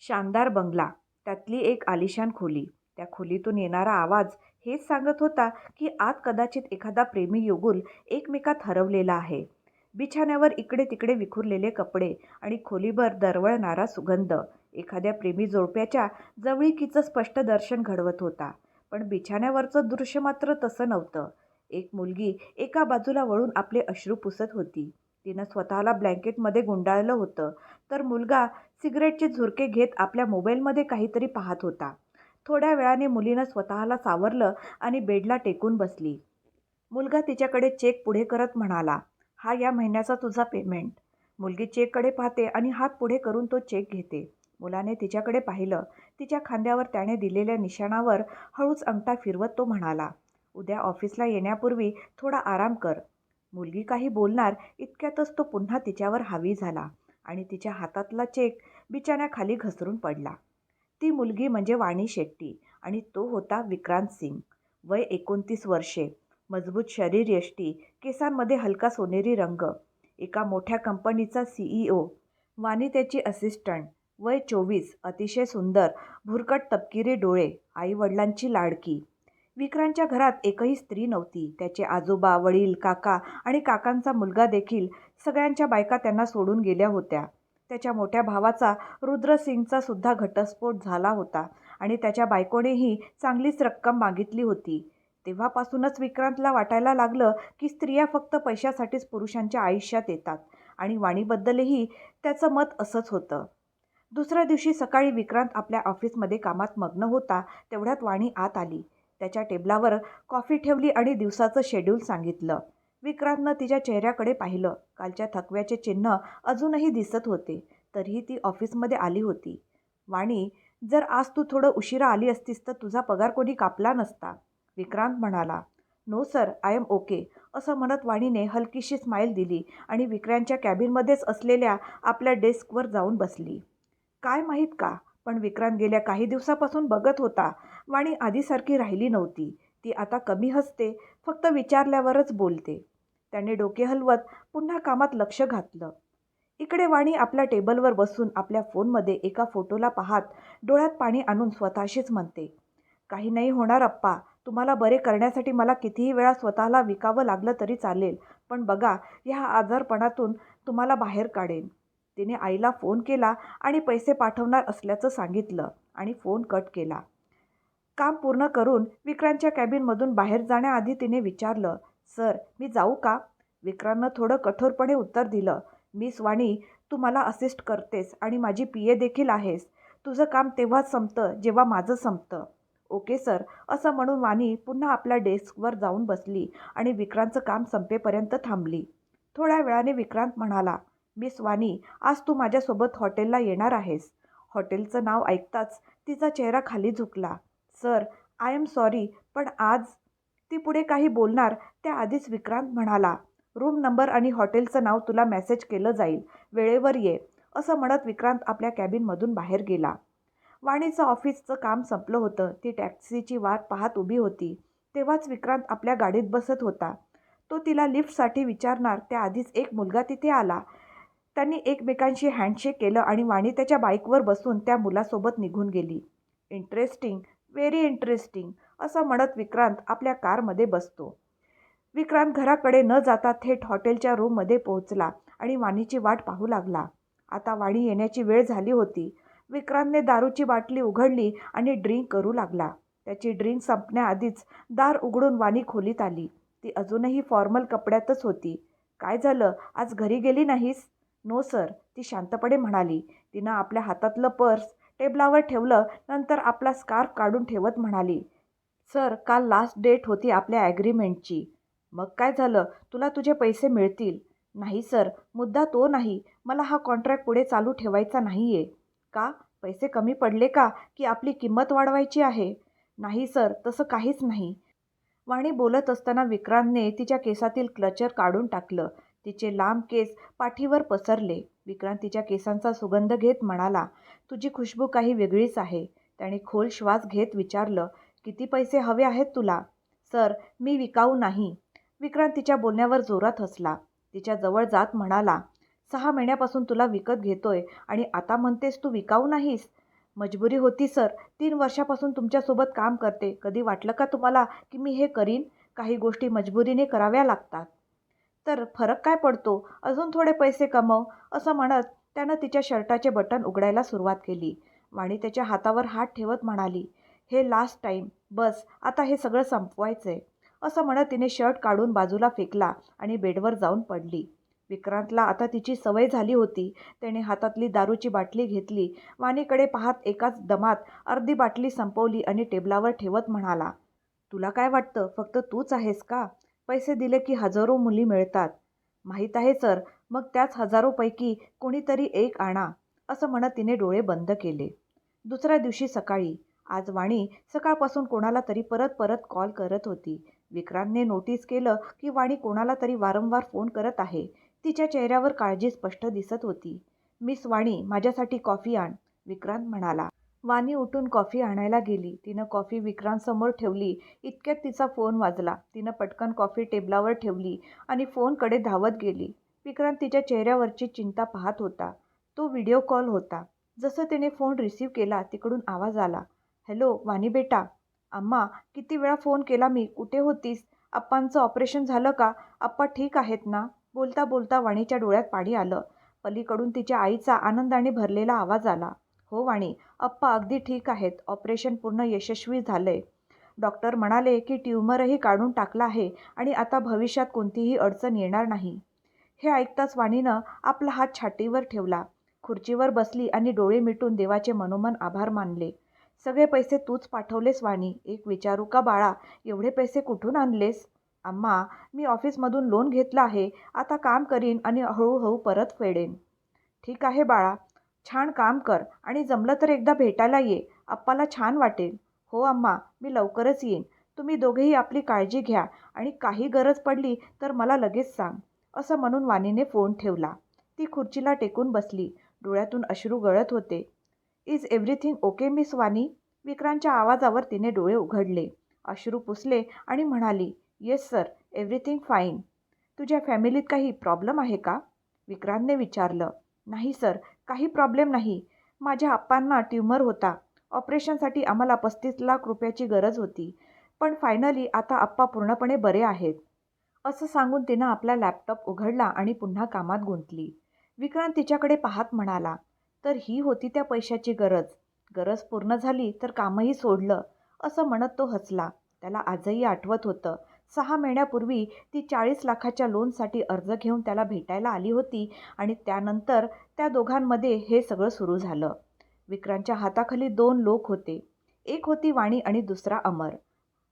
शानदार बंगला. त्यातली एक आलिशान खोली. त्या खोलीतून येणारा आवाज हेच सांगत होता की आत कदाचित एखादा प्रेमी युगुल एकमेकात हरवलेला आहे. बिछाण्यावर इकडे तिकडे विखुरलेले कपडे आणि खोलीभर दरवळणारा सुगंध. एखाद्या प्रेमी जोडप्याच्या जवळीकीचं स्पष्ट दर्शन घडवत होता. पण बिछाण्यावरचं दृश्य मात्र तसं नव्हतं. एक मुलगी एका बाजूला वळून आपले अश्रू पुसत होती. तिनं स्वतःला ब्लँकेटमध्ये गुंडाळलं होतं. तर मुलगा सिगरेटचे झुरके घेत आपल्या मोबाईलमध्ये काहीतरी पाहत होता. थोड्या वेळाने मुलीनं स्वतःला सावरलं आणि बेडला टेकून बसली. मुलगा तिच्याकडे चेक पुढे करत म्हणाला हा या महिन्याचा तुझा पेमेंट. मुलगी चेककडे पाहते आणि हात पुढे करून तो चेक घेते. मुलाने तिच्याकडे पाहिलं. तिच्या खांद्यावर त्याने दिलेल्या निशाणावर हळूच अंगठा फिरवत तो म्हणाला उद्या ऑफिसला येण्यापूर्वी थोडा आराम कर. मुलगी काही बोलणार इतक्यातच तो पुन्हा तिच्यावर हावी झाला आणि तिच्या हातातला चेक बिचाऱ्याखाली घसरून पडला. ती मुलगी म्हणजे वाणी शेट्टी आणि तो होता विक्रांत सिंग. वय एकोणतीस वर्षे. मजबूत शरीरयष्टी केसांमध्ये हलका सोनेरी रंग. एका मोठ्या कंपनीचा सीईओ वाणी त्याची असिस्टंट. वय चोवीस. अतिशय सुंदर. भुरकट तपकिरी डोळे. आईवडिलांची लाडकी. विक्रांतच्या घरात एकही स्त्री नव्हती. त्याचे आजोबा वडील काका आणि काकांचा मुलगा देखील सगळ्यांच्या बायका त्यांना सोडून गेल्या होत्या. त्याच्या मोठ्या भावाचा रुद्रसिंगचा सुद्धा घटस्फोट झाला होता आणि त्याच्या बायकोनेही चांगलीच रक्कम मागितली होती. तेव्हापासूनच विक्रांतला वाटायला लागलं की स्त्रिया फक्त पैशासाठीच पुरुषांच्या आयुष्यात येतात आणि वाणीबद्दलही त्याचं मत असंच होतं. दुसऱ्या दिवशी सकाळी विक्रांत आपल्या ऑफिसमध्ये कामात मग्न होता तेवढ्यात वाणी आत आली. त्याच्या टेबलावर कॉफी ठेवली आणि दिवसाचं शेड्यूल सांगितलं. विक्रांतनं तिच्या चेहऱ्याकडे पाहिलं. कालच्या थकव्याचे चिन्ह अजूनही दिसत होते. तरीही ती ऑफिसमध्ये आली होती. वाणी जर आज तू थोडं उशिरा आली असतीस तर तुझा पगार कोणी कापला नसता. विक्रांत म्हणाला. No sir I am okay असं म्हणत वाणीने हलकीशी स्माईल दिली आणि विक्रांतच्या कॅबिनमध्येच असलेल्या आपल्या डेस्कवर जाऊन बसली. काय माहीत का पण विक्रांत गेल्या काही दिवसापासून बघत होता. वाणी आधीसारखी राहिली नव्हती. ती आता कमी हसते फक्त विचारल्यावरच बोलते. त्याने डोके हलवत पुन्हा कामात लक्ष घातलं. इकडे वाणी आपल्या टेबलवर बसून आपल्या फोनमध्ये एका फोटोला पाहत डोळ्यात पाणी आणून स्वतःशीच म्हणते काही नाही होणार अप्पा. तुम्हाला बरे करण्यासाठी मला कितीही वेळा स्वतःला विकावं लागलं तरी चालेल पण बघा ह्या आजारपणातून तुम्हाला बाहेर काढेन. तिने आईला फोन केला आणि पैसे पाठवणार असल्याचं सांगितलं आणि फोन कट केला. काम पूर्ण करून विक्रांतच्या कॅबिनमधून बाहेर जाण्याआधी तिने विचारलं सर मी जाऊ का? विक्रांतनं थोडं कठोरपणे उत्तर दिलं मिस वाणी तू मला असिस्ट करतेस आणि माझी पी ए देखील आहेस. तुझं काम तेव्हाच संपतं जेव्हा माझं संपतं. ओके सर असं म्हणून वाणी पुन्हा आपल्या डेस्कवर जाऊन बसली आणि विक्रांतचं काम संपेपर्यंत थांबली. थोड्या वेळाने विक्रांत म्हणाला मिस वाणी आज तू माझ्यासोबत हॉटेलला येणार आहेस. हॉटेलचं नाव ऐकताच तिचा चेहरा खाली झुकला. सर आय एम सॉरी पण आज ती पुढे काही बोलणार त्याआधीच विक्रांत म्हणाला रूम नंबर आणि हॉटेलचं नाव तुला मेसेज केलं जाईल वेळेवर ये असं म्हणत विक्रांत आपल्या कॅबिनमधून बाहेर गेला. वाणीचं ऑफिसचं काम संपलं होतं ती टॅक्सीची वाट पाहत उभी होती तेव्हाच विक्रांत आपल्या गाडीत बसत होता. तो तिला लिफ्टसाठी विचारणार त्याआधीच एक मुलगा तिथे आला. त्यांनी एकमेकांशी हँडशेक केलं आणि वाणी त्याच्या बाईकवर बसून त्या मुलासोबत निघून गेली. इंटरेस्टिंग व्हेरी इंटरेस्टिंग असं म्हणत विक्रांत आपल्या कारमध्ये बसतो. विक्रांत घराकडे न जाता थेट हॉटेलच्या रूममध्ये पोहोचला आणि वाणीची वाट पाहू लागला. आता वाणी येण्याची वेळ झाली होती. विक्रांतने दारूची बाटली उघडली आणि ड्रिंक करू लागला. त्याची ड्रिंक संपण्याआधीच दार उघडून वाणी खोलीत आली. ती अजूनही फॉर्मल कपड्यातच होती. काय झालं? आज घरी गेली नाहीस? नो सर ती शांतपणे म्हणाली. तिनं आपल्या हातातलं पर्स टेबलावर ठेवलं नंतर आपला स्कार्फ काढून ठेवत म्हणाली सर काल लास्ट डेट होती आपल्या ॲग्रीमेंटची मग काय झालं? तुला तुझे पैसे मिळतील. नाही सर. मुद्दा तो नाही. मला हा कॉन्ट्रॅक्ट पुढे चालू ठेवायचा नाही आहे का? पैसे कमी पडले का? की आपली किंमत वाढवायची आहे? नाही सर. तसं काहीच नाही. वाणी बोलत असताना विक्रांतने तिच्या केसातील क्लचर काढून टाकलं. तिचे लांब केस पाठीवर पसरले. विक्रांत तिच्या केसांचा सुगंध घेत म्हणाला तुझी खुशबू काही वेगळीच आहे. त्याने खोल श्वास घेत विचारलं किती पैसे हवे आहेत तुला? सर मी विकाऊ नाही. विक्रांत तिच्या बोलण्यावर जोरात हसला. तिच्या जवळ जात म्हणाला सहा महिन्यापासून तुला विकत घेतोय आणि आता म्हणतेस तू विकाऊ नाहीस? मजबुरी होती सर. तीन वर्षापासून तुमच्यासोबत काम करते. कधी वाटलं का तुम्हाला की मी हे करीन? काही गोष्टी मजबुरीने कराव्या लागतात. तर फरक काय पडतो? अजून थोडे पैसे कमव. असं म्हणत त्यानं तिच्या शर्टाचे बटन उघडायला सुरुवात केली. वाणी त्याच्या हातावर हात ठेवत म्हणाली हे लास्ट टाईम बस आता हे सगळं संपवायचं आहे असं म्हणत तिने शर्ट काढून बाजूला फेकला आणि बेडवर जाऊन पडली. विक्रांतला आता तिची सवय झाली होती. त्याने हातातली दारूची बाटली घेतली. वाणीकडे पाहत एकाच दमात अर्धी बाटली संपवली आणि टेबलावर ठेवत म्हणाला तुला काय वाटतं? फक्त तूच आहेस का? पैसे दिले की हजारो मुली मिळतात. माहीत आहे सर. मग त्याच हजारोपैकी कोणीतरी एक आणा असं म्हणत तिने डोळे बंद केले. दुसऱ्या दिवशी सकाळी आज वाणी सकाळपासून कोणाला तरी परत परत कॉल करत होती. विक्रांतने नोटीस केलं की वाणी कोणाला तरी वारंवार फोन करत आहे. तिच्या चेहऱ्यावर काळजी स्पष्ट दिसत होती. मिस वाणी माझ्यासाठी कॉफी आण विक्रांत म्हणाला. वाणी उठून कॉफी आणायला गेली. तिनं कॉफी विक्रांतसमोर ठेवली. इतक्यात तिचा फोन वाजला. तिनं पटकन कॉफी टेबलावर ठेवली आणि फोनकडे धावत गेली. विक्रांत तिच्या चेहऱ्यावरची चिंता पाहत होता. तो व्हिडिओ कॉल होता. जसं तिने फोन रिसीव केला तिकडून आवाज आला. हॅलो वाणी बेटा. अम्मा किती वेळा फोन केला मी? कुठे होतीस? आप्पांचं ऑपरेशन झालं का? आप्पा ठीक आहेत ना? बोलता बोलता वाणीच्या डोळ्यात पाणी आलं. पलीकडून तिच्या आईचा आनंदाने भरलेला आवाज आला. हो वाणी. अप्पा अगदी ठीक आहेत. ऑपरेशन पूर्ण यशस्वी झालंय. डॉक्टर म्हणाले की ट्यूमरही काढून टाकला आहे आणि आता भविष्यात कोणतीही अडचण येणार नाही. हे ऐकताच वाणीनं आपला हात छातीवर ठेवला. खुर्चीवर बसली आणि डोळे मिटून देवाचे मनोमन आभार मानले. सगळे पैसे तूच पाठवलेस वाणी. एक विचारू का बाळा? एवढे पैसे कुठून आणलेस? अम्मा मी ऑफिसमधून लोन घेतलं आहे. आता काम करीन आणि हळूहळू परत फेडेन. ठीक आहे बाळा. छान काम कर आणि जमलं तर एकदा भेटायला ये. आप्पाला छान वाटेल. हो अम्मा. मी लवकरच येईन. तुम्ही दोघेही आपली काळजी घ्या आणि काही गरज पडली तर मला लगेच सांग. असं म्हणून वाणीने फोन ठेवला. ती खुर्चीला टेकून बसली. डोळ्यातून अश्रू गळत होते. Is everything okay miss Vani विक्रांतच्या आवाजावर तिने डोळे उघडले. अश्रू पुसले आणि म्हणाली येस सर एव्हरीथिंग फाईन तुझ्या फॅमिलीत काही प्रॉब्लेम आहे का? विक्रांतने विचारलं. नाही सर काही प्रॉब्लेम नाही. माझ्या आप्पांना ट्यूमर होता. ऑपरेशनसाठी आम्हाला पस्तीस लाख रुपयाची गरज होती. पण फायनली आता आप्पा पूर्णपणे बरे आहेत. असं सांगून तिनं आपला लॅपटॉप उघडला आणि पुन्हा कामात गुंतली. विक्रांत तिच्याकडे पाहत म्हणाला तर ही होती त्या पैशाची गरज. गरज पूर्ण झाली तर कामही सोडलं असं म्हणत तो हसला. त्याला आजही आठवत होतं. सहा महिन्यापूर्वी ती चाळीस लाखाच्या लोनसाठी अर्ज घेऊन त्याला भेटायला आली होती आणि त्यानंतर त्या दोघांमध्ये हे सगळं सुरू झालं. विक्रांतच्या हाताखाली दोन लोक होते. एक होती वाणी आणि दुसरा अमर.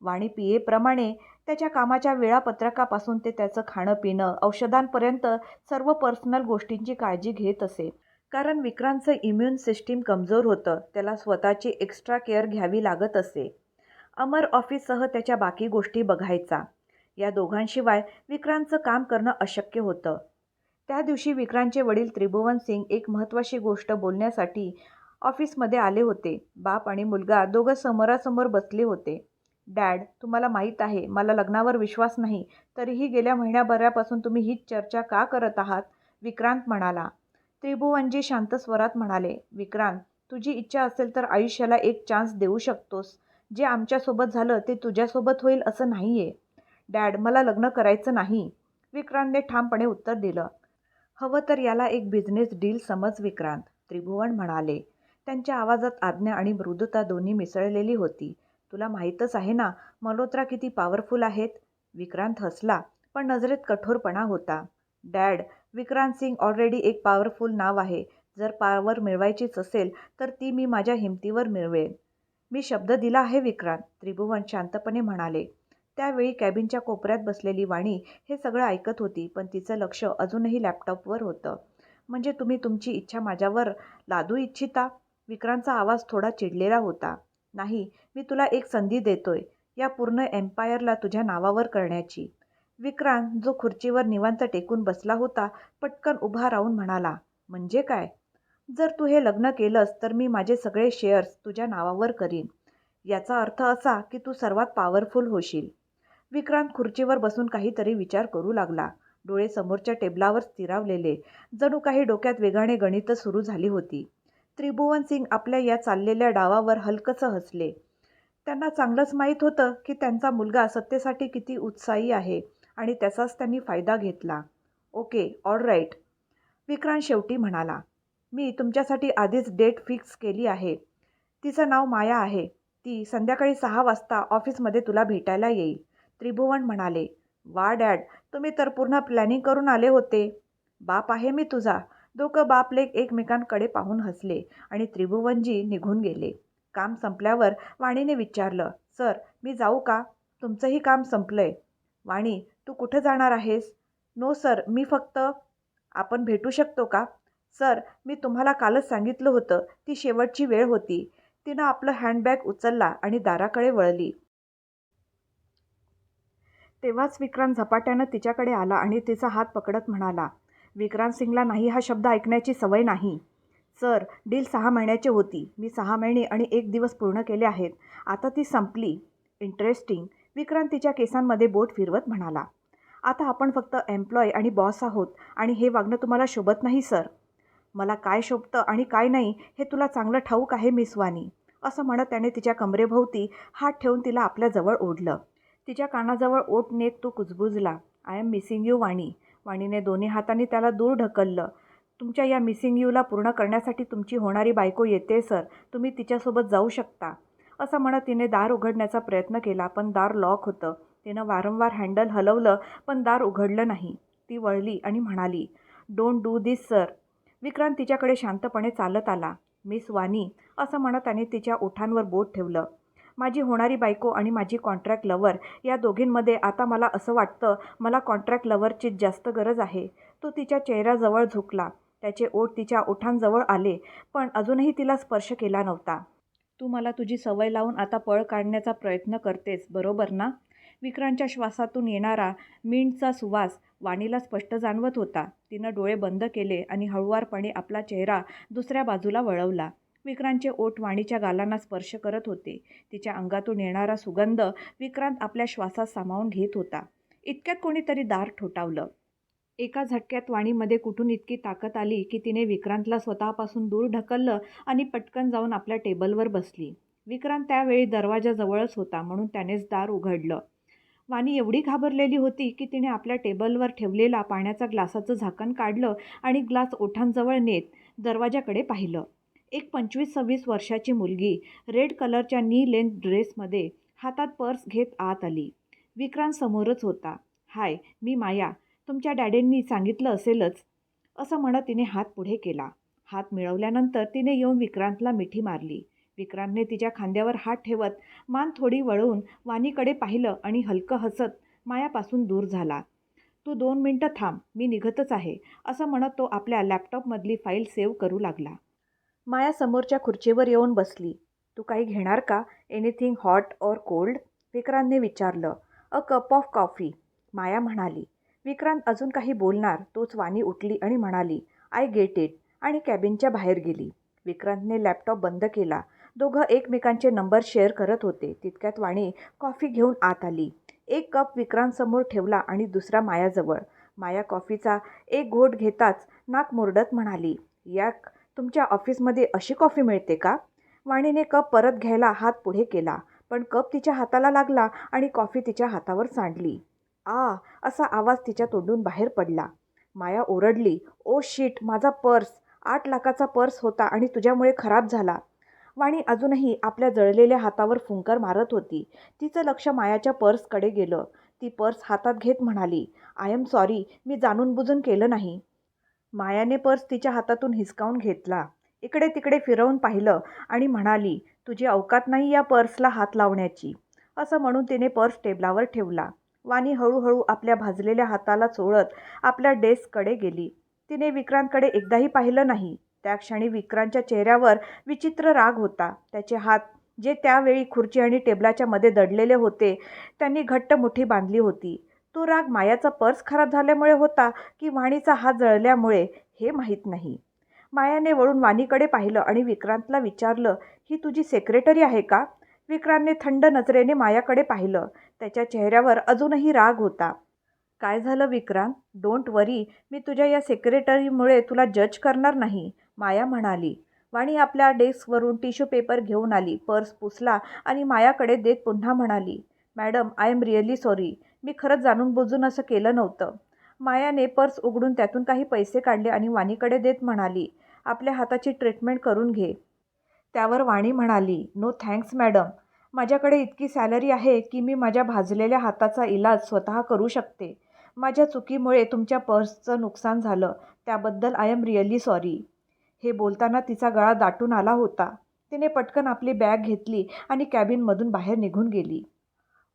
वाणी पियेप्रमाणे त्याच्या कामाच्या वेळापत्रकापासून ते त्याचं खाणं पिणं औषधांपर्यंत सर्व पर्सनल गोष्टींची काळजी घेत असे. कारण विक्रांतचं इम्युन सिस्टीम कमजोर होतं त्याला स्वतःची एक्स्ट्रा केअर घ्यावी लागत असे. अमर ऑफिससह त्याच्या बाकी गोष्टी बघायचा. या दोघांशिवाय विक्रांतचं काम करणं अशक्य होतं. त्या दिवशी विक्रांतचे वडील त्रिभुवन सिंग एक महत्त्वाची गोष्ट बोलण्यासाठी ऑफिसमध्ये आले होते. बाप आणि मुलगा दोघं समोरासमोर बसले होते. डॅड तुम्हाला माहीत आहे मला लग्नावर विश्वास नाही तरीही गेल्या महिन्याभरापासून तुम्ही हीच चर्चा का करत आहात? विक्रांत म्हणाला. त्रिभुवनजी म्हणजे शांत स्वरात म्हणाले विक्रांत तुझी इच्छा असेल तर आयुष्याला एक चान्स देऊ शकतोस. जे आमच्यासोबत झालं ते तुझ्यासोबत होईल असं नाही आहे डॅड मला लग्न करायचं नाही. विक्रांतने ठामपणे उत्तर दिलं. हवं तर याला एक बिझनेस डील समज विक्रांत त्रिभुवन म्हणाले. त्यांच्या आवाजात आज्ञा आणि मृदुता दोन्ही मिसळलेली होती. तुला माहीतच आहे ना मल्होत्रा किती पॉवरफुल आहेत? विक्रांत हसला पण नजरेत कठोरपणा होता. डॅड विक्रांत सिंग ऑलरेडी एक पॉवरफुल नाव आहे. जर पॉवर मिळवायचीच असेल तर ती मी माझ्या हिमतीवर मिळवेन. मी शब्द दिला आहे विक्रांत त्रिभुवन शांतपणे म्हणाले. त्यावेळी कॅबिनच्या कोपऱ्यात बसलेली वाणी हे सगळं ऐकत होती पण तिचं लक्ष अजूनही लॅपटॉपवर होतं. म्हणजे तुम्ही तुमची इच्छा माझ्यावर लादू इच्छिता? विक्रांतचा आवाज थोडा चिडलेला होता. नाही मी तुला एक संधी देतोय या पूर्ण एम्पायरला तुझ्या नावावर करण्याची. विक्रांत जो खुर्चीवर निवांत टेकून बसला होता पटकन उभा राहून म्हणाला म्हणजे काय? जर तू हे लग्न केलंस तर मी माझे सगळे शेअर्स तुझ्या नावावर करीन. याचा अर्थ असा की तू सर्वात पॉवरफुल होशील. विक्रांत खुर्चीवर बसून काहीतरी विचार करू लागला. डोळे समोरच्या टेबलावर स्थिरावलेले जणू काही डोक्यात वेगाने गणितं सुरू झाली होती. त्रिभुवन सिंग आपल्या या चाललेल्या डावावर हलकंसं हसले. त्यांना चांगलंच माहीत होतं की त्यांचा मुलगा सत्तेसाठी किती उत्साही आहे आणि त्याचाच त्यांनी फायदा घेतला. ओके ऑल राईट विक्रांत शेवटी म्हणाला मी तुमच्यासाठी आधीच डेट फिक्स केली आहे. तिचं नाव माया आहे. ती संध्याकाळी सहा वाजता ऑफिसमध्ये तुला भेटायला येईल. त्रिभुवन म्हणाले वा डॅड. तुम्ही तर पूर्ण प्लॅनिंग करून आले होते. बाप आहे मी तुझा. दोघं बापलेक एकमेकांकडे पाहून हसले आणि त्रिभुवनजी निघून गेले. काम संपल्यावर वाणीने विचारलं सर मी जाऊ का? तुमचंही काम संपलंय. वाणी तू कुठं जाणार आहेस? नो सर मी फक्त आपण भेटू शकतो का? सर मी तुम्हाला कालच सांगितलं होतं. ती शेवटची वेळ होती. तिनं आपलं हँडबॅग उचलला आणि दाराकडे वळली. तेव्हाच विक्रांत झपाट्यानं तिच्याकडे आला आणि तिचा हात पकडत म्हणाला विक्रांत सिंगला नाही हा शब्द ऐकण्याची सवय नाही. सर डील सहा महिन्याची होती. मी सहा महिने आणि एक दिवस पूर्ण केले आहेत. आता ती संपली. इंटरेस्टिंग. विक्रांत तिच्या केसांमध्ये बोट फिरवत म्हणाला. आता आपण फक्त एम्प्लॉय आणि बॉस आहोत आणि हे वागणं तुम्हाला शोभत नाही सर. मला काय शोभतं आणि काय नाही हे तुला चांगलं ठाऊक आहे मिस वाणी असं म्हणत त्याने तिच्या कमरेभोवती हात ठेवून तिला आपल्याजवळ ओढलं. तिच्या कानाजवळ ओठ नेत तो कुजबुजला. I am missing you Vani वाणीने दोन्ही हातांनी त्याला दूर ढकललं. तुमच्या या मिसिंग यूला पूर्ण करण्यासाठी तुमची होणारी बायको येते सर. तुम्ही तिच्यासोबत जाऊ शकता. असं म्हणत तिने दार उघडण्याचा प्रयत्न केला पण दार लॉक होतं. तिनं वारंवार हँडल हलवलं पण दार उघडलं नाही. ती वळली आणि म्हणाली don't do this sir Vikrant तिच्याकडे शांतपणे चालत आला. मिस वानी असं म्हणत त्याने तिच्या ओठांवर बोट ठेवलं. माझी होणारी बायको आणि माझी कॉन्ट्रॅक्ट लवर या दोघींमध्ये आता मला असं वाटतं मला कॉन्ट्रॅक्ट लवरचीच जास्त गरज आहे. तो तिच्या चेहऱ्याजवळ झुकला. त्याचे ओठ तिच्या ओठांजवळ आले पण अजूनही तिला स्पर्श केला नव्हता. तू मला तुझी सवय लावून आता पळ काढण्याचा प्रयत्न करतेस बरोबर ना? विक्रांतच्या श्वासातून येणारा मिंटचा सुवास वाणीला स्पष्ट जाणवत होता. तिनं डोळे बंद केले आणि हळुवारपणे आपला चेहरा दुसऱ्या बाजूला वळवला. विक्रांतचे ओठ वाणीच्या गालांना स्पर्श करत होते. तिच्या अंगातून येणारा सुगंध विक्रांत आपल्या श्वासात सामावून घेत होता. इतक्यात कोणीतरी दार ठोठावलं. एका झटक्यात वाणीमध्ये कुठून इतकी ताकद आली की तिने विक्रांतला स्वतःपासून दूर ढकललं आणि पटकन जाऊन आपल्या टेबलवर बसली. विक्रांत त्यावेळी दरवाजाजवळच होता म्हणून त्यानेच दार उघडलं. वाणी एवढी घाबरलेली होती की तिने आपल्या टेबलवर ठेवलेला पाण्याचा ग्लासाचं झाकण काढलं आणि ग्लास ओठांजवळ नेत दरवाजाकडे पाहिलं. एक पंचवीस सव्वीस वर्षाची मुलगी रेड कलरच्या नी लेंथ ड्रेसमध्ये हातात पर्स घेत आत आली. विक्रांत समोरच होता. हाय मी माया. तुमच्या डॅडींनी सांगितलं असेलच असं म्हणत तिने हात पुढे केला. हात मिळवल्यानंतर तिने येऊन विक्रांतला मिठी मारली. विक्रांतने तिच्या खांद्यावर हात ठेवत मान थोडी वळवून वाणीकडे पाहिलं आणि हलकं हसत मायापासून दूर झाला. तू दोन मिनटं थांब मी निघतच आहे असं म्हणत तो आपल्या लॅपटॉपमधली फाईल सेव्ह करू लागला. माया समोरच्या खुर्चीवर येऊन बसली. तू काही घेणार का? एनिथिंग हॉट ऑर कोल्ड विक्रांतने विचारलं. A cup of coffee Maya म्हणाली. विक्रांत अजून काही बोलणार तोच वाणी उठली आणि म्हणाली आय गेट इट आणि कॅबिनच्या बाहेर गेली. विक्रांतने लॅपटॉप बंद केला. दोघं एकमेकांचे नंबर शेअर करत होते. तितक्यात वाणी कॉफी घेऊन आत आली. एक कप विक्रांतसमोर ठेवला आणि दुसरा मायाजवळ. माया कॉफीचा एक घोट घेताच नाक मुरडत म्हणाली या तुमच्या ऑफिसमध्ये अशी कॉफी मिळते का? वाणीने कप परत घ्यायला हात पुढे केला. पण कप तिच्या हाताला लागला आणि कॉफी तिच्या हातावर सांडली. आ असा आवाज तिच्या तोंडून बाहेर पडला. माया ओरडली ओ शीट माझा पर्स. आठ लाखाचा पर्स होता आणि तुझ्यामुळे खराब झाला. वाणी अजूनही आपल्या जळलेल्या हातावर फुंकर मारत होती. तिचं लक्ष मायाच्या पर्सकडे गेलं. ती पर्स हातात घेत म्हणाली आय एम सॉरी मी जाणून बुजून केलं नाही. मायाने पर्स तिच्या हातातून हिसकावून घेतला. इकडे तिकडे फिरवून पाहिलं आणि म्हणाली तुझी अवकात नाही या पर्सला हात लावण्याची. असं म्हणून तिने पर्स टेबलावर ठेवला. वाणी हळूहळू आपल्या भाजलेल्या हाताला चोळत आपल्या डेस्ककडे गेली. तिने विक्रांतकडे एकदाही पाहिलं नाही. त्या क्षणी विक्रांतच्या चेहऱ्यावर विचित्र राग होता. त्याचे हात जे त्यावेळी खुर्ची आणि टेबलाच्या मध्ये दडलेले होते त्यांनी घट्ट मुठी बांधली होती. तो राग मायाचा पर्स खराब झाल्यामुळे होता की वाणीचा हात जळल्यामुळे हे माहीत नाही. मायाने वळून वाणीकडे पाहिलं आणि विक्रांतला विचारलं ही तुझी सेक्रेटरी आहे का? विक्रांतने थंड नजरेने मायाकडे पाहिलं. त्याच्या चेहऱ्यावर अजूनही राग होता. काय झालं विक्रांत? डोंट वरी मी तुझ्या या सेक्रेटरीमुळे तुला जज करणार नाही माया म्हणाली. वाणी आपल्या डेस्कवरून टिश्यू पेपर घेऊन आली. पर्स पुसला आणि मायाकडे देत पुन्हा म्हणाली madam I am really sorry. मी खरंच जाणून बुजून असं केलं नव्हतं. मायाने पर्स उघडून त्यातून काही पैसे काढले आणि वाणीकडे देत म्हणाली आपल्या हाताची ट्रीटमेंट करून घे. त्यावर वाणी म्हणाली नो थँक्स मॅडम. माझ्याकडे इतकी सॅलरी आहे की मी माझ्या भाजलेल्या हाताचा इलाज स्वतः करू शकते. माझ्या चुकीमुळे तुमच्या पर्सचं नुकसान झालं. त्याबद्दल आय एम रिअली सॉरी. हे बोलताना तिचा गळा दाटून आला होता. तिने पटकन आपली बॅग घेतली आणि कॅबिनमधून बाहेर निघून गेली.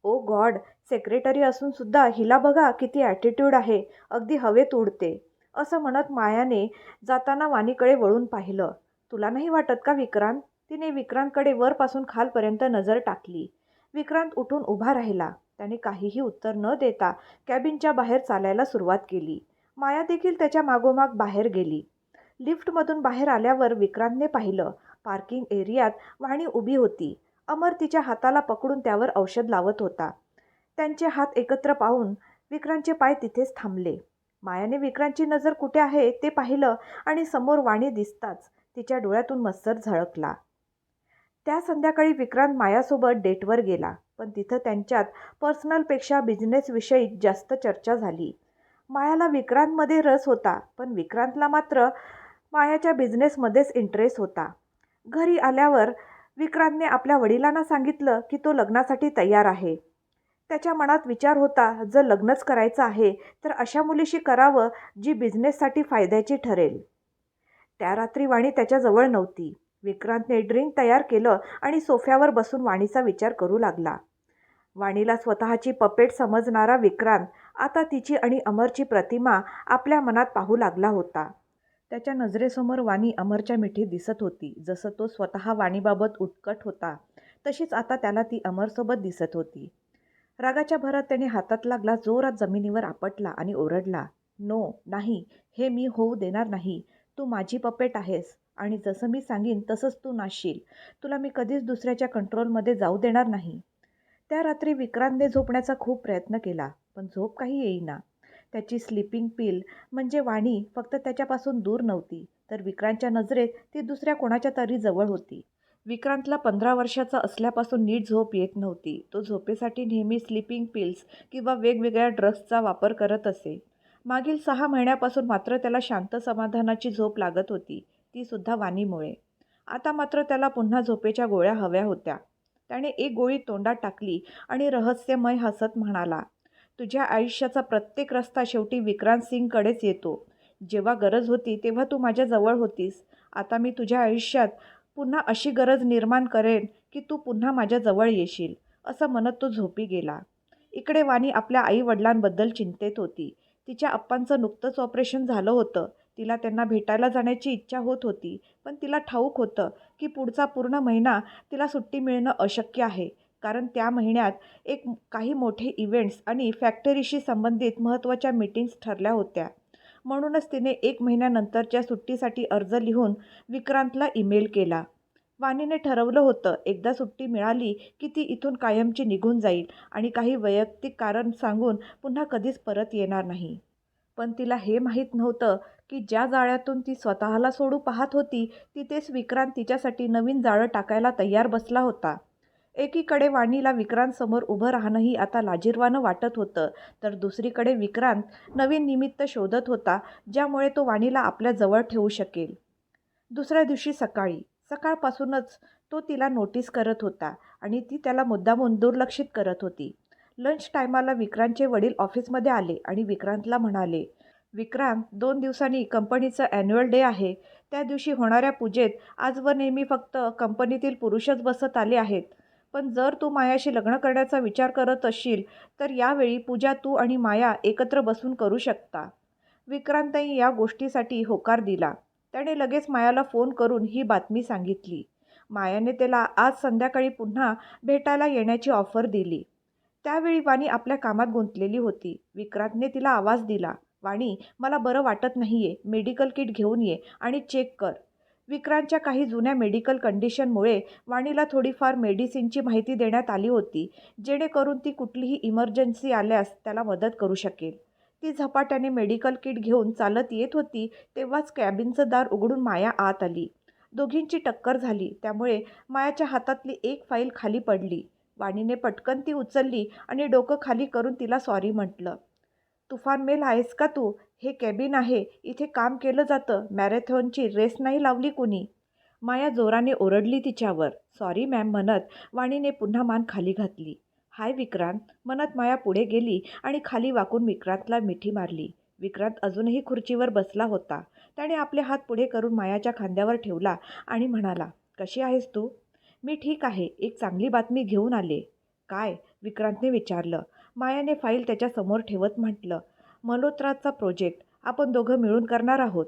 ओ गॉड सेक्रेटरी असूनसुद्धा हिला बघा किती ॲटिट्यूड आहे अगदी हवेत उडते. असं म्हणत मायाने जाताना वाणीकडे वळून पाहिलं. तुला नाही वाटत का विक्रांत? तिने विक्रांतकडे वरपासून खालपर्यंत नजर टाकली. विक्रांत उठून उभा राहिला. त्याने काहीही उत्तर न देता कॅबिनच्या बाहेर चालायला सुरुवात केली. माया देखील त्याच्या मागोमाग बाहेर गेली. लिफ्टमधून बाहेर आल्यावर विक्रांतने पाहिलं पार्किंग एरियात वाणी उभी होती. अमर तिच्या हाताला पकडून त्यावर औषध लावत होता. त्यांचे हात एकत्र पाहून विक्रांतचे पाय तिथेच थांबले. मायाने विक्रांतची नजर कुठे आहे ते पाहिलं आणि समोर वाणी दिसताच तिच्या डोळ्यातून मत्सर झळकला. त्या संध्याकाळी विक्रांत मायासोबत डेटवर गेला पण तिथं त्यांच्यात पर्सनलपेक्षा बिझनेसविषयी जास्त चर्चा झाली. मायाला विक्रांतमध्ये रस होता पण विक्रांतला मात्र मायाच्या बिझनेसमध्येच इंटरेस्ट होता. घरी आल्यावर विक्रांतने आपल्या वडिलांना सांगितलं की तो लग्नासाठी तयार आहे. त्याच्या मनात विचार होता जर लग्नच करायचं आहे तर अशा मुलीशी करावं जी बिझनेससाठी फायद्याची ठरेल. त्या रात्री वाणी त्याच्याजवळ नव्हती. विक्रांतने ड्रिंक तयार केलं आणि सोफ्यावर बसून वाणीचा विचार करू लागला. वाणीला स्वतःची पपेट समजणारा विक्रांत आता तिची आणि अमरची प्रतिमा आपल्या मनात पाहू लागला होता. त्याच्या नजरेसमोर वाणी अमरच्या मिठीत दिसत होती. जसं तो स्वतः वाणीबाबत उत्कट होता तशीच आता त्याला ती अमरसोबत दिसत होती. रागाच्या भरात त्याने हातातला ग्लास जोरात जमिनीवर आपटला आणि ओरडला नो नाही हे मी होऊ देणार नाही. तू माझी पपेट आहेस आणि जसं मी सांगीन तसंच तू नाशील. तुला मी कधीच दुसऱ्याच्या कंट्रोलमध्ये जाऊ देणार नाही. त्या रात्री विक्रांतने झोपण्याचा खूप प्रयत्न केला पण झोप काही येईना. त्याची स्लीपिंग पिल म्हणजे वाणी फक्त त्याच्यापासून दूर नव्हती. तर विक्रांतच्या नजरेत ती दुसऱ्या कोणाच्या तरी जवळ होती. विक्रांतला पंधरा वर्षाचा असल्यापासून नीट झोप येत नव्हती. तो झोपेसाठी नेहमी स्लीपिंग पिल्स किंवा वेगवेगळ्या ड्रग्सचा वापर करत असे. मागील सहा महिन्यापासून मात्र त्याला शांत समाधानाची झोप लागत होती ती सुद्धा वाणीमुळे. आता मात्र त्याला पुन्हा झोपेच्या गोळ्या हव्या होत्या. त्याने एक गोळी तोंडात टाकली आणि रहस्यमय हसत म्हणाला तुझ्या आयुष्याचा प्रत्येक रस्ता शेवटी विक्रांत सिंगकडेच येतो. जेव्हा गरज होती तेव्हा तू माझ्याजवळ होतीस. आता मी तुझ्या आयुष्यात पुन्हा अशी गरज निर्माण करेन की तू पुन्हा माझ्याजवळ येशील असं म्हणत तो झोपी गेला. इकडे वाणी आपल्या आईवडिलांबद्दल चिंतेत होती. तिच्या अप्पांचं नुकतंच ऑपरेशन झालं होतं. तिला त्यांना भेटायला जाण्याची इच्छा होत होती पण तिला ठाऊक होतं की पुढचा पूर्ण महिना तिला सुट्टी मिळणं अशक्य आहे. कारण त्या महिन्यात एक काही मोठे इव्हेंट्स आणि फॅक्टरीशी संबंधित महत्त्वाच्या मीटिंग्स ठरल्या होत्या. म्हणूनच तिने एक महिन्यानंतरच्या सुट्टीसाठी अर्ज लिहून विक्रांतला ईमेल केला. वाणीने ठरवलं होतं एकदा सुट्टी मिळाली की ती इथून कायमची निघून जाईल आणि काही वैयक्तिक कारण सांगून पुन्हा कधीच परत येणार नाही. पण तिला हे माहीत नव्हतं की ज्या जाळ्यातून ती स्वतःला सोडू पाहत होती तिथेच विक्रांत तिच्यासाठी नवीन जाळं टाकायला तयार बसला होता. एकीकडे वाणीला विक्रांतसमोर उभं राहणंही आता लाजीरवानं वाटत होतं तर दुसरीकडे विक्रांत नवीन निमित्त शोधत होता ज्यामुळे तो वाणीला आपल्या जवळ ठेवू शकेल. दुसऱ्या दिवशी सकाळी सकाळपासूनच तो तिला नोटीस करत होता आणि ती त्याला मुद्दामून दुर्लक्षित करत होती. लंच टायमाला विक्रांतचे वडील ऑफिसमध्ये आले आणि विक्रांतला म्हणाले विक्रांत दोन दिवसांनी कंपनीचं ॲन्युअल डे आहे. त्या दिवशी होणाऱ्या पूजेत आजवर नेहमी फक्त कंपनीतील पुरुषच बसत आले आहेत. पण जर तू मायाशी लग्न करण्याचा विचार करत असशील तर यावेळी पूजा तू आणि माया एकत्र बसून करू शकता. विक्रांतही या गोष्टीसाठी होकार दिला. त्याने लगेच मायाला फोन करून ही बातमी सांगितली. मायाने त्याला आज संध्याकाळी पुन्हा भेटायला येण्याची ऑफर दिली. त्यावेळी वाणी आपल्या कामात गुंतलेली होती. विक्रांतने तिला आवाज दिला वाणी मला बरं वाटत नाही आहे मेडिकल किट घेऊन ये आणि चेक कर. विक्रांतच्या काही जुन्या मेडिकल कंडिशनमुळे वाणीला थोडीफार मेडिसिनची माहिती देण्यात आली होती जेणेकरून ती कुठलीही इमर्जन्सी आल्यास त्याला मदत करू शकेल. ती झपाट्याने मेडिकल किट घेऊन चालत येत होती तेव्हाच कॅबिनचं दार उघडून माया आत आली. दोघींची टक्कर झाली त्यामुळे मायाच्या हातातली एक फाईल खाली पडली. वाणीने पटकन ती उचलली आणि डोकं खाली करून तिला सॉरी म्हटलं. तुफान मेल आहेस का तू? हे कॅबिन आहे इथे काम केलं जातं. मॅरेथॉनची रेस नाही लावली कुणी? माया जोराने ओरडली तिच्यावर. सॉरी मॅम म्हणत वाणीने पुन्हा मान खाली घातली. हाय विक्रांत. म्हणत माया पुढे गेली आणि खाली वाकून विक्रांतला मिठी मारली. विक्रांत अजूनही खुर्चीवर बसला होता. त्याने आपले हात पुढे करून मायाच्या खांद्यावर ठेवला आणि म्हणाला कशी आहेस तू? मी ठीक आहे. एक चांगली बातमी घेऊन आले. काय? विक्रांतने विचारलं. मायाने फाईल त्याच्यासमोर ठेवत म्हटलं मल्होत्राचा प्रोजेक्ट आपण दोघं मिळून करणार आहोत.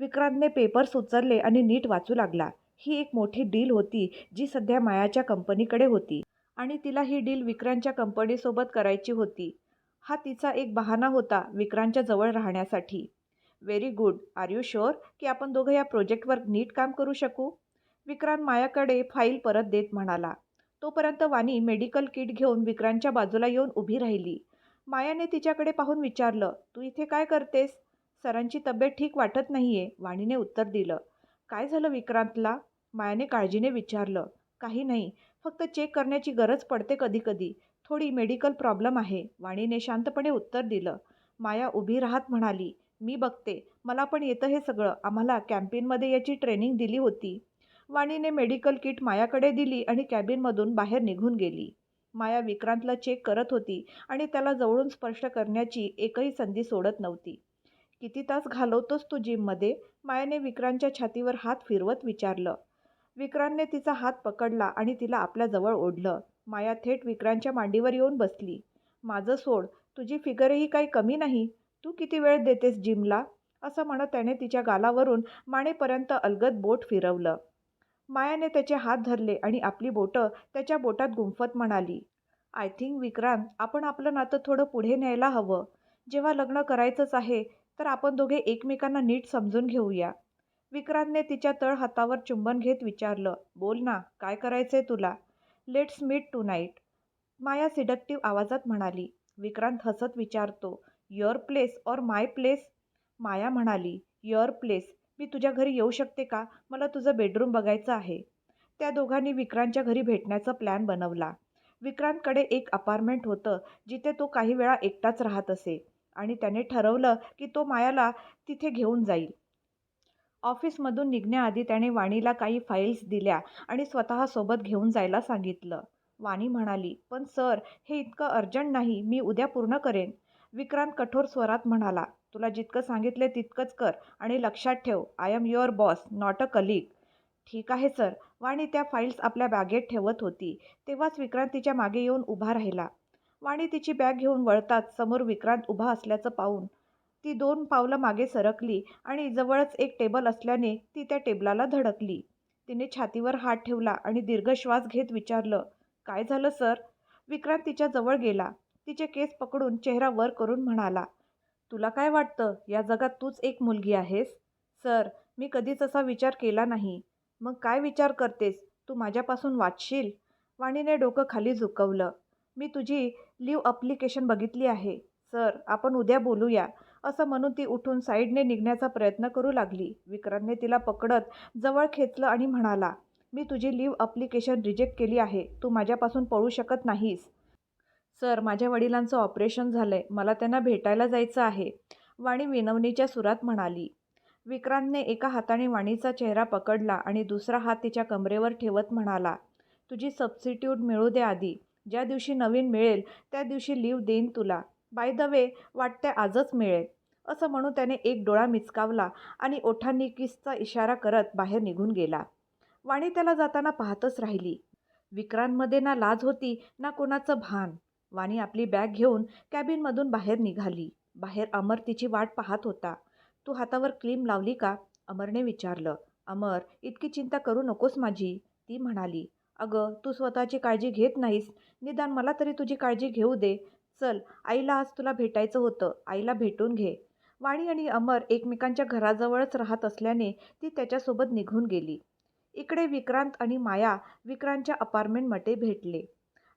विक्रांतने पेपर्स उचलले आणि नीट वाचू लागला. ही एक मोठी डील होती जी सध्या मायाच्या कंपनीकडे होती. आणि तिला ही डील विक्रांतच्या कंपनीसोबत करायची होती. हा तिचा एक बहाणा होता विक्रांतच्या जवळ राहण्यासाठी. Very good are you sure की आपण दोघं या प्रोजेक्टवर नीट काम करू शकू? विक्रांत मायाकडे फाईल परत देत म्हणाला. तोपर्यंत वाणी मेडिकल किट घेऊन विक्रांतच्या बाजूला येऊन उभी राहिली. मायाने तिच्याकडे पाहून विचारलं तू इथे काय करतेस सरांची तब्येत ठीक वाटत नाहीये वाणीने उत्तर दिलं. काय झालं विक्रांतला मायाने काळजीने विचारलं. काही नाही फक्त चेक करण्याची गरज पडते कधीकधी. थोडी मेडिकल प्रॉब्लेम आहे वाणीने शांतपणे उत्तर दिलं. माया उभी राहत म्हणाली मी बघते मला पण येतं हे सगळं. आम्हाला कॅम्पेनमध्ये याची ट्रेनिंग दिली होती. वाणीने मेडिकल किट मायाकडे दिली आणि कॅबिनमधून बाहेर निघून गेली. माया विक्रांतला चेक करत होती आणि त्याला जवळून स्पर्श करण्याची एकही संधी सोडत नव्हती. किती तास घालवतोस तू जिममध्ये? मायाने विक्रांतच्या छातीवर हात फिरवत विचारलं. विक्रांतने तिचा हात पकडला आणि तिला आपल्याजवळ ओढलं. माया थेट विक्रांतच्या मांडीवर येऊन बसली. माझं सोड तुझी फिगरही काही कमी नाही. तू किती वेळ देतेस जिमला? असं म्हणत त्याने तिच्या गालावरून मानेपर्यंत अलगद बोट फिरवलं. मायाने त्याचे हात धरले आणि आपली बोटं त्याच्या बोटात गुंफत म्हणाली आय थिंक विक्रांत आपण आपलं नातं थोडं पुढे न्यायला हवं. जेव्हा लग्न करायचंच आहे तर आपण दोघे एकमेकांना नीट समजून घेऊया. विक्रांतने तिच्या तळ हातावर चुंबन घेत विचारलं बोल ना काय करायचंय तुला? Let's meet tonight Maya seductive आवाजात म्हणाली विक्रांत हसत विचारतो your place or my place Maya म्हणाली युअर प्लेस मी तुझ्या घरी येऊ शकते का? मला तुझं बेडरूम बघायचं आहे. त्या दोघांनी विक्रांतच्या घरी भेटण्याचा प्लॅन बनवला. विक्रांतकडे एक अपार्टमेंट होतं जिथे तो काही वेळा एकटाच राहत असे. आणि त्याने ठरवलं की तो मायाला तिथे घेऊन जाईल. ऑफिसमधून निघण्याआधी त्याने वाणीला काही फाईल्स दिल्या आणि स्वतःसोबत घेऊन जायला सांगितलं. वाणी म्हणाली पण सर हे इतकं अर्जंट नाही मी उद्या पूर्ण करेन. विक्रांत कठोर स्वरात म्हणाला तुला जितकं सांगितले तितकंच कर आणि लक्षात ठेव I am your boss not a colleague ठीक आहे सर वाणी त्या फाईल्स आपल्या बॅगेत ठेवत होती. तेव्हाच विक्रांत तिच्यामागे येऊन उभा राहिला. वाणी तिची बॅग घेऊन वळताच समोर विक्रांत उभा असल्याचं पाहून ती दोन पावलं मागे सरकली आणि जवळच एक टेबल असल्याने ती त्या टेबलाला धडकली. तिने छातीवर हात ठेवला आणि दीर्घ श्वास घेत विचारलं काय झालं सर विक्रांत तिच्या जवळ गेला. तिचे केस पकडून चेहरा वर करून म्हणाला तुला काय वाटतं? या जगात तूच एक मुलगी आहेस? सर मी कधीच असा विचार केला नाही. मग काय विचार करतेस? तू माझ्यापासून वाचशील? वाणीने डोकं खाली झुकवलं. मी तुझी लिव्ह अप्लिकेशन बघितली आहे. सर आपण उद्या बोलूया. असं म्हणून ती उठून साईडने निघण्याचा प्रयत्न करू लागली. विक्रांतने तिला पकडत जवळ खेचलं आणि म्हणाला मी तुझी लिव्ह अप्लिकेशन रिजेक्ट केली आहे. तू माझ्यापासून पळू शकत नाहीस. सर माझ्या वडिलांचं ऑपरेशन झालं आहे मला त्यांना भेटायला जायचं आहे. वाणी विनवणीच्या सुरात म्हणाली. विक्रांतने एका हाताने वाणीचा चेहरा पकडला आणि दुसरा हात तिच्या कमरेवर ठेवत म्हणाला तुझी सबस्टिट्यूट मिळू दे आधी. ज्या दिवशी नवीन मिळेल त्या दिवशी लिव्ह देईन तुला. बाय द वे वाटते आजच मिळेल. असं म्हणून त्याने एक डोळा मिचकावला आणि ओठांनी किसचा इशारा करत बाहेर निघून गेला. वाणी त्याला जाताना पाहतच राहिली. विक्रांतमध्ये ना लाज होती ना कोणाचं भान. वाणी आपली बॅग घेऊन कॅबिनमधून बाहेर निघाली. बाहेर अमर तिची वाट पाहत होता. तू हातावर क्रीम लावली का? अमरने विचारलं. अमर इतकी चिंता करू नकोस माझी. ती म्हणाली. अगं तू स्वतःची काळजी घेत नाहीस. निदान मला तरी तुझी काळजी घेऊ दे. चल आईला आज तुला भेटायचं होतं. आईला भेटून घे. वाणी आणि अमर एकमेकांच्या घराजवळच राहत असल्याने ती त्याच्यासोबत निघून गेली. इकडे विक्रांत आणि माया विक्रांतच्या अपार्टमेंटमध्ये भेटले.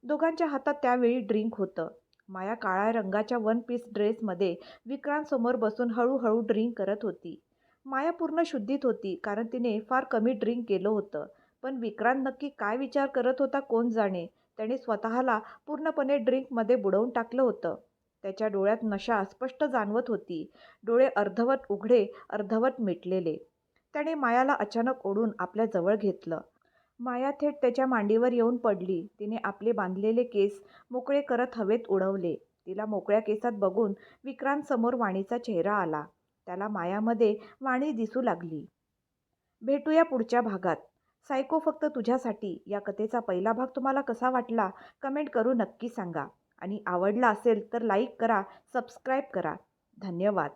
दोघांच्या हातात त्यावेळी ड्रिंक होतं. माया काळ्या रंगाच्या वन पीस ड्रेसमध्ये विक्रांत समोर बसून हळूहळू ड्रिंक करत होती. माया पूर्ण शुद्धीत होती कारण तिने फार कमी ड्रिंक केलं होतं. पण विक्रांत नक्की काय विचार करत होता कोण जाणे त्याने स्वतःला पूर्णपणे ड्रिंकमध्ये बुडवून टाकलं होतं. त्याच्या डोळ्यात नशा स्पष्ट जाणवत होती. डोळे अर्धवट उघडे अर्धवट मिटलेले. त्याने मायाला अचानक ओढून आपल्या जवळ घेतलं. माया थेट त्याच्या मांडीवर येऊन पडली. तिने आपले बांधलेले केस मोकळे करत हवेत उडवले. तिला मोकळ्या केसात बघून विक्रांत समोर वाणीचा चेहरा आला. त्याला मायामध्ये वाणी दिसू लागली. भेटूया पुढच्या भागात. सायको फक्त तुझ्यासाठी. या कथेचा पहिला भाग तुम्हाला कसा वाटला कमेंट करू नक्की सांगा. आणि आवडला असेल तर लाईक करा सबस्क्राईब करा. धन्यवाद.